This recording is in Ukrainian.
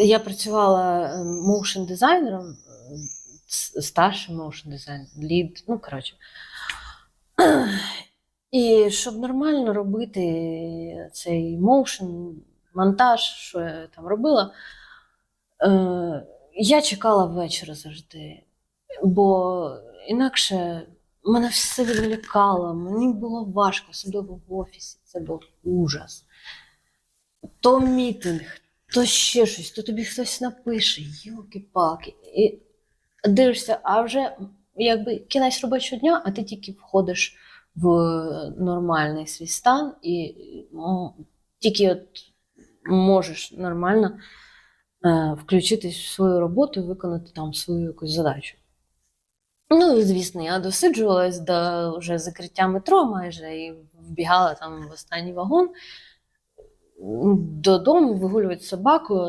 я працювала моушен дизайнером, старшим моушен дизайнером, лід, ну коротше. І щоб нормально робити цей моушен, монтаж, що я там робила, е, я чекала вечора завжди. Бо інакше мене все відволікало, мені було важко, особливо в офісі. Це був ужас. То мітинг, то ще щось, то тобі хтось напише, йолки-палки. І дивишся, а вже якби кінець робочого дня, а ти тільки входиш в нормальний свій стан і тільки от можеш нормально е, включитись в свою роботу і виконати там свою якусь задачу. Ну звісно, я досиджувалась до вже закриття метро майже і вбігала там в останній вагон. Додому вигулювати собаку,